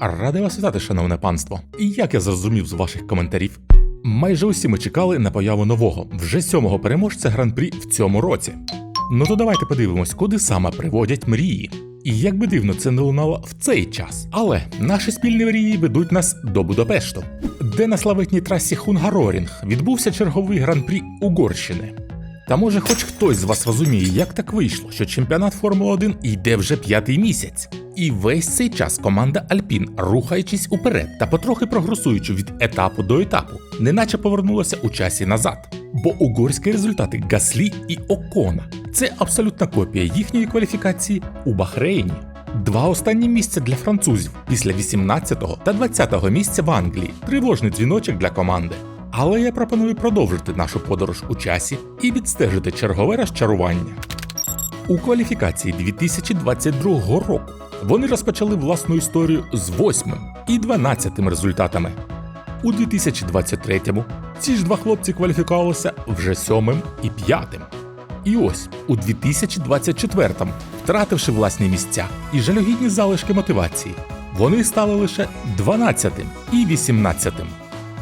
Радий вас вітати, шановне панство. І як я зрозумів з ваших коментарів, майже усі ми чекали на появу нового, вже сьомого переможця гран-прі в цьому році. Ну то давайте подивимось, куди саме приводять мрії. І як би дивно це не лунало в цей час. Але наші спільні мрії ведуть нас до Будапешту, де на славетній трасі Хунгарорінг відбувся черговий гран-прі Угорщини. Та може хоч хтось з вас розуміє, як так вийшло, що чемпіонат Формули 1 йде вже п'ятий місяць. І весь цей час команда Альпін, рухаючись уперед та потрохи прогресуючи від етапу до етапу, неначе повернулася у часі назад. Бо угорські результати Гаслі і Окона це абсолютна копія їхньої кваліфікації у Бахрейні. Два останні місця для французів після 18-го та 20-го місця в Англії. Тривожний дзвіночок для команди. Але я пропоную продовжити нашу подорож у часі і відстежити чергове розчарування. У кваліфікації 2022 року вони розпочали власну історію з 8 і 12 результатами. У 2023-му ці ж два хлопці кваліфікувалися вже 7 і 5. І ось у 2024-му, втративши власні місця і жалюгідні залишки мотивації, вони стали лише 12 і 18-тим.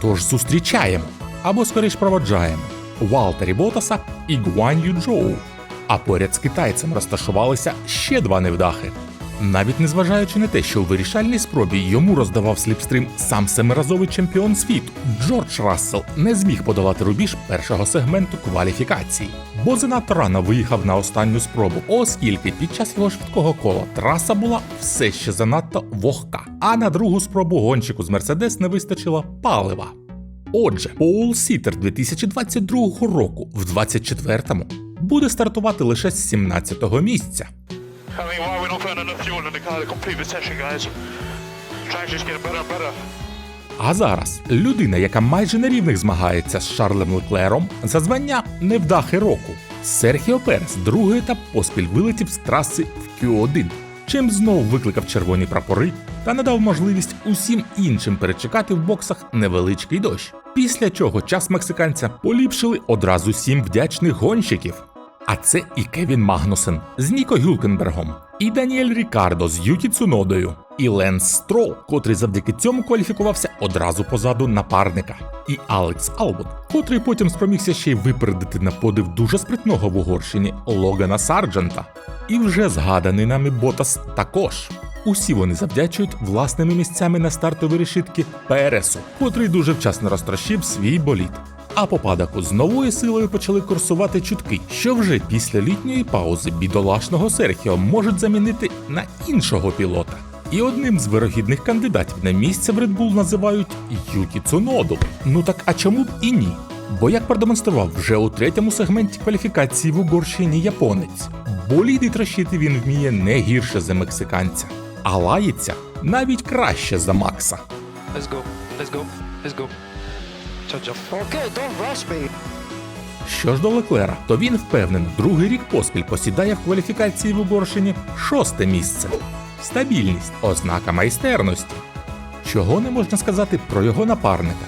Тож зустрічаємо або скоріш проводжаємо Валтері Ботаса і Гуан Юджоу. А поряд з китайцем розташувалися ще два невдахи. Навіть незважаючи на те, що у вирішальній спробі йому роздавав сліпстрим сам семиразовий чемпіон світу, Джордж Рассел не зміг подолати рубіж першого сегменту кваліфікації, бо занадто рано виїхав на останню спробу, оскільки під час його швидкого кола траса була все ще занадто вогка, а на другу спробу гонщику з Мерседес не вистачило палива. Отже, Пол Сітер 2022 року в 24-му буде стартувати лише з 17-го місця. А зараз людина, яка майже на рівних змагається з Шарлем Леклером за звання невдахи року. Серхіо Перес другий етап поспіль вилетів з траси в Q1, чим знову викликав червоні прапори та надав можливість усім іншим перечекати в боксах невеличкий дощ. Після чого час мексиканця поліпшили одразу сім вдячних гонщиків. А це і Кевін Магнусен з Ніко Гюлкенбергом, і Даніель Рікардо з Юкі Цунодою, і Ленс Строл, котрий завдяки цьому кваліфікувався одразу позаду напарника, і Алекс Албот, котрий потім спромігся ще й випередити на подив дуже спритного в Угорщині Логана Сарджента. І вже згаданий нами Ботас також. Усі вони завдячують власними місцями на стартові решітки Пересу, котрий дуже вчасно розтрощив свій боліт. А по падаку з новою силою почали курсувати чутки, що вже після літньої паузи бідолашного Серхіо можуть замінити на іншого пілота. І одним з вирогідних кандидатів на місце в Red Bull називають Юкі Цуноду. Ну так а чому б і ні? Бо як продемонстрував вже у третьому сегменті кваліфікації в Угорщині японець, боліди трощити він вміє не гірше за мексиканця, а лається навіть краще за Макса. Let's go. Let's go. Let's go. Що ж до Леклера, то він впевнено другий рік поспіль посідає в кваліфікації в Угорщині шосте місце. Стабільність ознака майстерності. Чого не можна сказати про його напарника.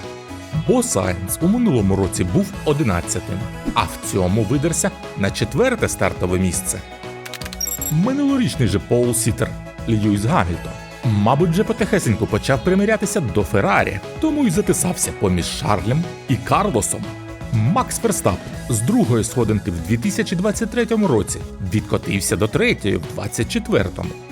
Бо Сайенс у минулому році був одинадцятим, а в цьому видерся на четверте стартове місце. Минулорічний же Пол Сітер Льюіс Гамільтон. Мабуть, вже потихесеньку почав примирятися до Феррарі, тому й затисався поміж Шарлем і Карлосом. Макс Ферстапен з другої сходинки в 2023 році відкотився до третьої в 2024,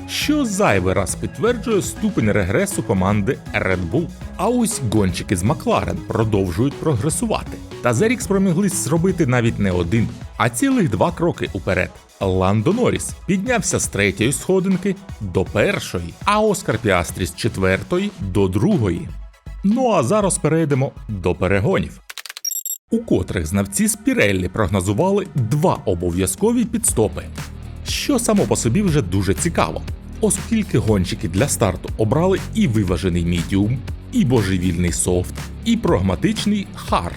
що зайвий раз підтверджує ступень регресу команди Red Bull. А ось гонщики з Макларен продовжують прогресувати. Та за рік спроміглись зробити навіть не один, а цілих два кроки уперед. Ландо Норріс піднявся з третьої сходинки до першої, а Оскар Піастрі з четвертої до другої. Ну а зараз перейдемо до перегонів у котрих знавці з Піреллі прогнозували два обов'язкові підстопи, що само по собі вже дуже цікаво, оскільки гонщики для старту обрали і виважений мідіум, і божевільний софт, і прагматичний хард.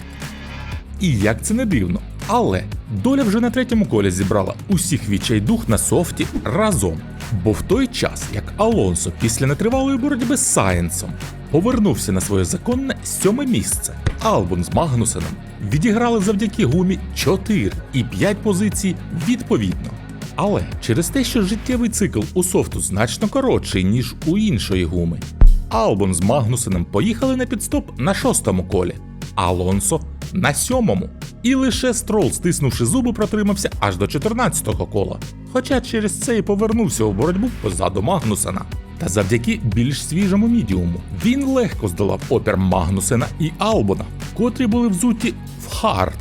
І як це не дивно, але доля вже на третьому колі зібрала усіх відчайдух на софті разом. Бо в той час, як Алонсо після нетривалої боротьби з Сайенсом повернувся на своє законне сьоме місце, Албон з Магнусеном відіграли завдяки гумі 4 і 5 позицій відповідно. Але через те, що життєвий цикл у софту значно коротший, ніж у іншої гуми, Албон з Магнусеном поїхали на підстоп на шостому колі, Алонсо на сьомому. І лише Строл, стиснувши зуби, протримався аж до 14-го кола. Хоча через це і повернувся у боротьбу позаду Магнусена. Та завдяки більш свіжому мідіуму він легко здолав опір Магнусена і Албона, котрі були взуті в хард.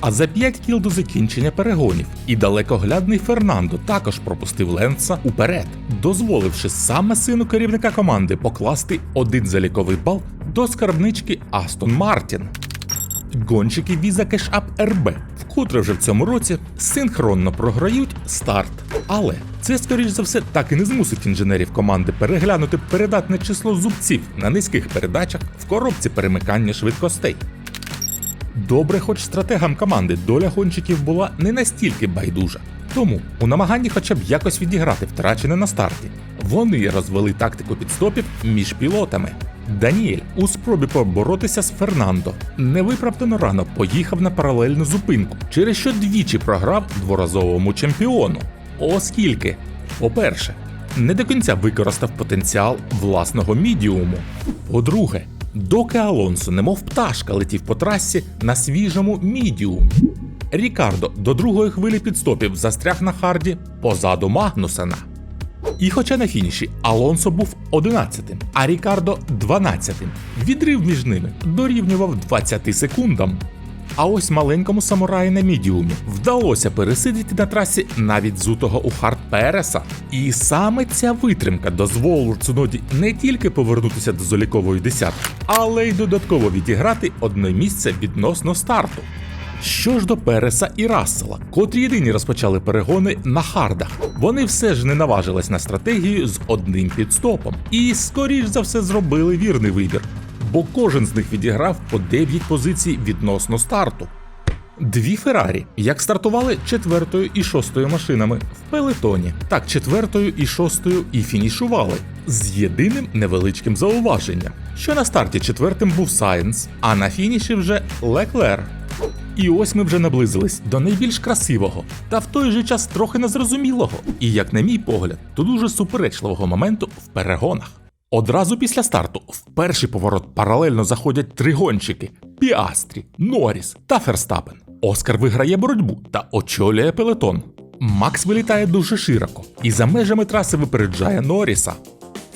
А за 5 кіл до закінчення перегонів і далекоглядний Фернандо також пропустив Ленца уперед, дозволивши саме сину керівника команди покласти один заліковий бал до скарбнички Астон Мартін. Гонщики Cash App RB вкотре вже в цьому році синхронно програють старт. Але це, скоріш за все, так і не змусить інженерів команди переглянути передатне число зубців на низьких передачах в коробці перемикання швидкостей. Добре, хоч стратегам команди доля гонщиків була не настільки байдужа. Тому у намаганні хоча б якось відіграти втрачене на старті, вони розвели тактику підстопів між пілотами. Даніель у спробі поборотися з Фернандо невиправдано рано поїхав на паралельну зупинку, через що двічі програв дворазовому чемпіону. Оскільки, по-перше, не до кінця використав потенціал власного мідіуму. По-друге, доки Алонсо, немов пташка, летів по трасі на свіжому мідіумі. Рікардо до другої хвилі підстопів застряг на харді позаду Магнусена. І хоча на фініші Алонсо був 11-тим, а Рікардо 12-тим, відрив між ними дорівнював 20 секундам. А ось маленькому самураї на мідіумі вдалося пересидіти на трасі навіть зутого у хард Переса. І саме ця витримка дозволила Цуноді не тільки повернутися до залікової десятки, але й додатково відіграти одне місце відносно старту. Що ж до Переса і Рассела, котрі єдині розпочали перегони на хардах, вони все ж не наважились на стратегію з одним підстопом і, скоріш за все, зробили вірний вибір, бо кожен з них відіграв по 9 позицій відносно старту. Дві Феррарі, як стартували четвертою і шостою машинами в пелетоні, так четвертою і шостою і фінішували з єдиним невеличким зауваженням, що на старті четвертим був Сайенс, а на фініші вже Леклер. І ось ми вже наблизились до найбільш красивого, та в той же час трохи незрозумілого, і, як на мій погляд, то дуже суперечливого моменту в перегонах. Одразу після старту в перший поворот паралельно заходять три гонщики: Піастрі, Норріс та Ферстапен. Оскар виграє боротьбу та очолює пелетон. Макс вилітає дуже широко і за межами траси випереджає Норріса.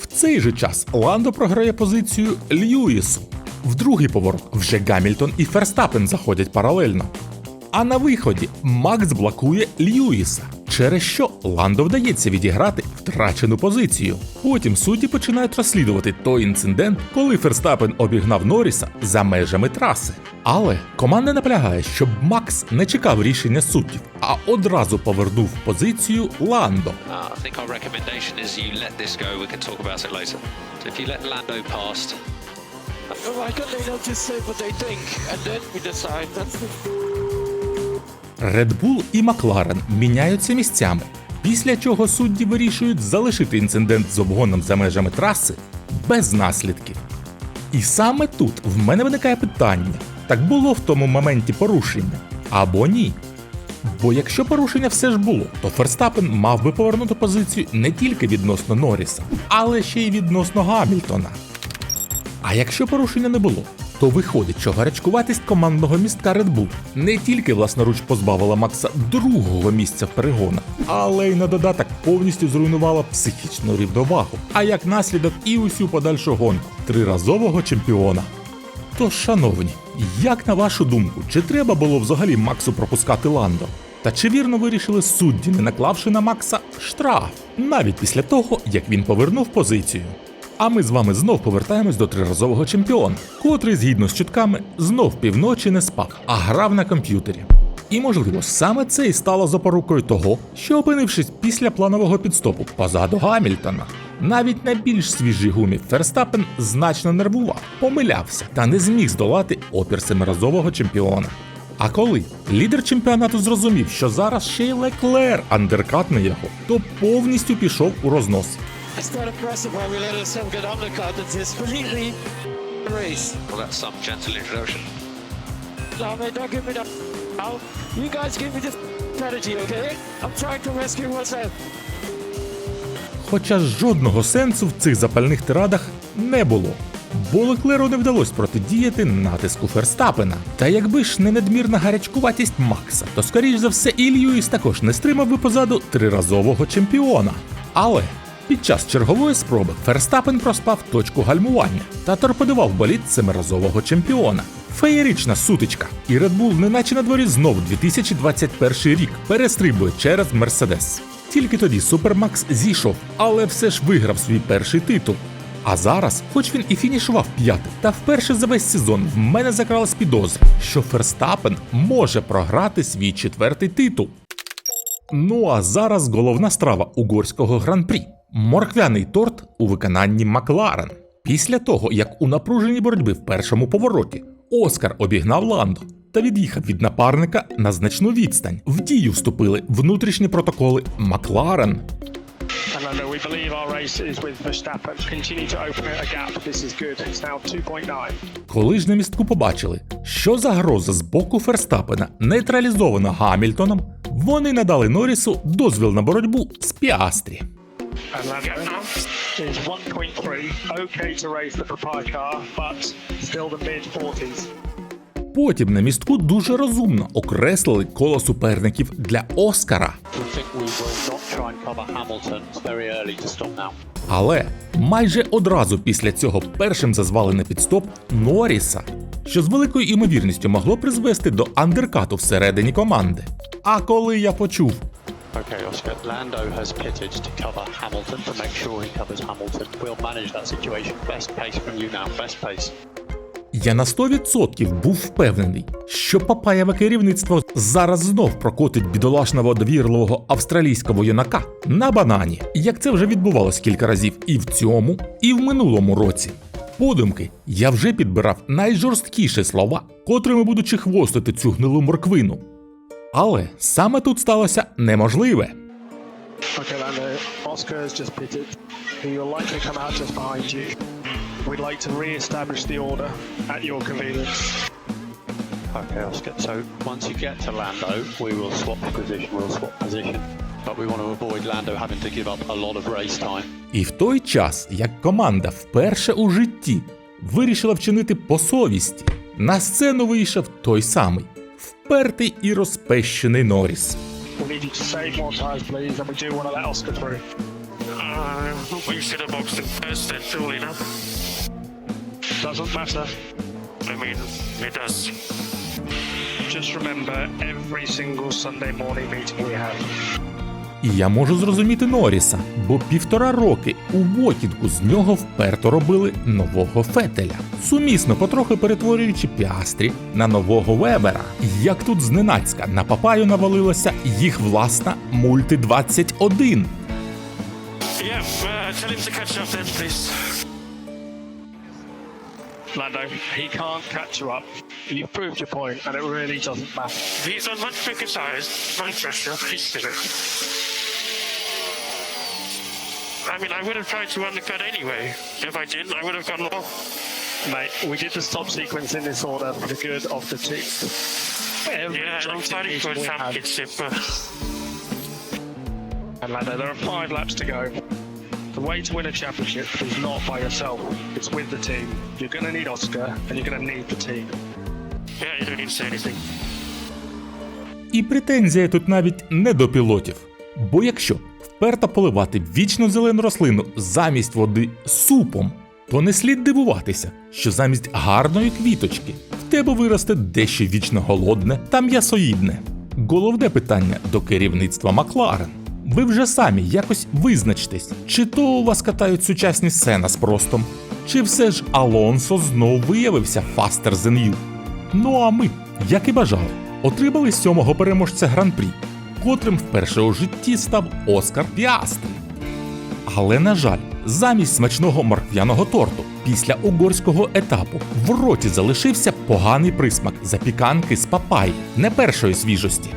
В цей же час Ландо програє позицію Льюісу. В другий поворот вже Гамільтон і Ферстапен заходять паралельно. А на виході Макс блокує Льюіса, через що Ландо вдається відіграти втрачену позицію. Потім судді починають розслідувати той інцидент, коли Ферстапен обігнав Норріса за межами траси. Але команда наполягає, щоб Макс не чекав рішення суддів, а одразу повернув позицію Ландо. Uh, I think our is you let this go. We can talk about it later. So if you let Lando past, Why can't they not just say what they think and then we decide? That's Red Bull і Макларен міняються місцями, після чого судді вирішують залишити інцидент з обгоном за межами траси без наслідків. І саме тут в мене виникає питання: так було в тому моменті порушення або ні? Бо якщо порушення все ж було, то Ферстапен мав би повернути позицію не тільки відносно Норріса, але ще й відносно Гамільтона. А якщо порушення не було, то виходить, що гарячкуватість командного містка Red Bull не тільки власноруч позбавила Макса другого місця в перегонах, але й на додаток повністю зруйнувала психічну рівновагу, а як наслідок і усю подальшу гонку триразового чемпіона. Тож, шановні, як на вашу думку, чи треба було взагалі Максу пропускати Ландо? Та чи вірно вирішили судді, не наклавши на Макса штраф, навіть після того, як він повернув позицію? А ми з вами знов повертаємось до триразового чемпіона, котрий, згідно з чутками, знов півночі не спав, а грав на комп'ютері. І можливо, саме це і стало запорукою того, що опинившись після планового підстопу позаду Гамільтона, навіть на більш свіжій гумі Ферстапен значно нервував, помилявся та не зміг здолати опір семиразового чемпіона. А коли лідер чемпіонату зрозумів, що зараз ще й Леклер андеркатне його, то повністю пішов у рознос. It's quite impressive how we let ourselves get undercut and just completely race. well, that's some gentle introduction. No, man, don't give me that. Now, you guys give me this strategy, okay? I'm trying to rescue myself. Хоча жодного сенсу в цих запальних тирадах не було. Бо Леклеру не вдалося протидіяти натиску Ферстапена. Та якби ж не надмірна гарячкуватість Макса, то скоріш за все і Льюіс також не стримав би позаду триразового чемпіона. Але під час чергової спроби Ферстапен проспав точку гальмування та торпедував боліт семиразового чемпіона. Феєрична сутичка, і Red Bull неначе на дворі знову 2021 рік перестрибує через Мерседес. Тільки тоді Супермакс зійшов, але все ж виграв свій перший титул. А зараз, хоч він і фінішував п'ятим, та вперше за весь сезон в мене закралась підозра, що Ферстапен може програти свій четвертий титул. Ну а зараз головна страва угорського гран-прі морквяний торт у виконанні Макларен. Після того, як у напруженій боротьбі в першому повороті Оскар обігнав Ландо та від'їхав від напарника на значну відстань, в дію вступили внутрішні протоколи Макларен. And Lando, we believe our race is with Verstappen. Continue to open a gap. This is good. It's now 2.9. Коли ж на містку побачили, що загроза з боку Ферстапена нейтралізована Гамільтоном, вони надали Норрісу дозвіл на боротьбу з Піастрі. And Lando is 1.3. Okay to race the car, but still the mid 40s. Потім на містку дуже розумно окреслили коло суперників для Оскара. Але майже одразу після цього першим зазвали на підстоп Норріса, що з великою імовірністю могло призвести до андеркату всередині команди. А коли я почув, Okay, Oscar. Lando has pitted to cover Hamilton to make sure he covers Hamilton. We'll manage that situation. Best pace from you now. Best pace. я на 100% був впевнений, що папаєве керівництво зараз знов прокотить бідолашного довірливого австралійського юнака на банані, як це вже відбувалось кілька разів і в цьому, і в минулому році. Подумки, я вже підбирав найжорсткіші слова, котрими будучи хвостити цю гнилу морквину. Але саме тут сталося неможливе. Okay, Lando. Oscar has just pitted. He will likely come out just behind you. We'd like to re-establish the order at your convenience. Okay, Oscar. So once you get to Lando, we will swap position. We'll swap position. But we want to avoid Lando having to give up a lot of race time. І в той час, як команда вперше у житті вирішила вчинити по совісті, на сцену вийшов той самий впертий і розпещений Норріс. Uh. Just remember every single Sunday morning meeting we have. І я можу зрозуміти Норріса, бо півтора роки у Вокінку з нього вперто робили нового Фетеля, сумісно потрохи перетворюючи піастрі на нового Вебера. Як тут зненацька на папаю навалилася їх власна мульти 21. Yeah, uh, tell him to catch up then, please. Lando, he can't catch you up. You've proved your point, and it really doesn't matter. He's on much bigger size, pressure, he's bigger. I mean, I would have tried to undercut anyway. If I didn't, I would have gone off. Mate, we did the stop sequence in this order for the good of the team. Every Yeah, I'm objective fighting for a meeting we had- championship, but And Lando, there are five laps to go. The way to win a championship is not by yourself, it's with the team. You're going to need Oscar, and you're going to need the team. yeah, you don't need to say anything. І претензія тут навіть не до пілотів. Бо якщо вперто поливати вічно зелену рослину замість води супом, то не слід дивуватися, що замість гарної квіточки в тебе виросте дещо вічно голодне та м'ясоїдне. Головне питання до керівництва Макларен. Ви вже самі якось визначтесь, чи то у вас катають сучасні сцена з простом, чи все ж Алонсо знов виявився than you. Ну а ми, як і бажали, отримали сьомого переможця гран-прі, котрим вперше у житті став Оскар Піастрі. Але, на жаль, замість смачного морквяного торту після угорського етапу в роті залишився поганий присмак запіканки з папай не першої свіжості.